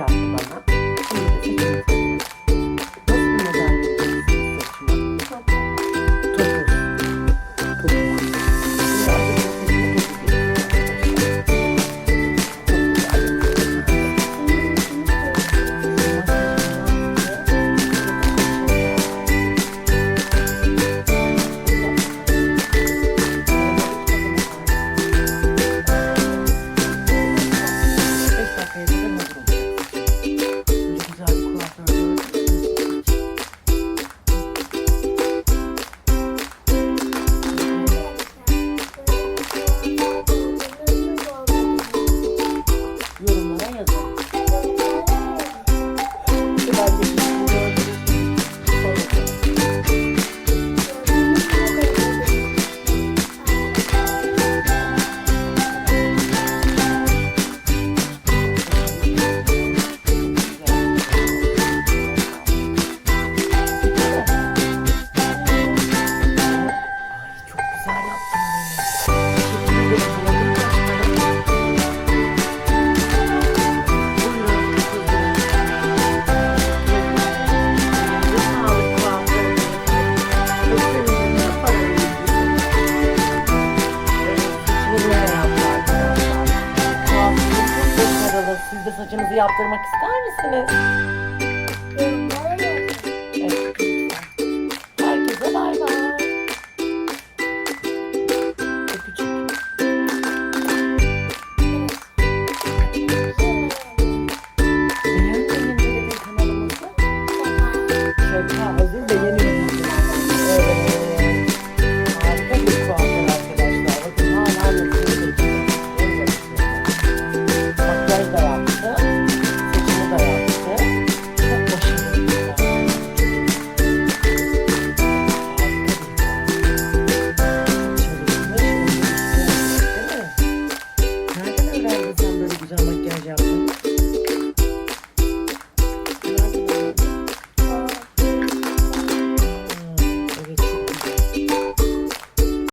啊。saçımızı yaptırmak ister misiniz?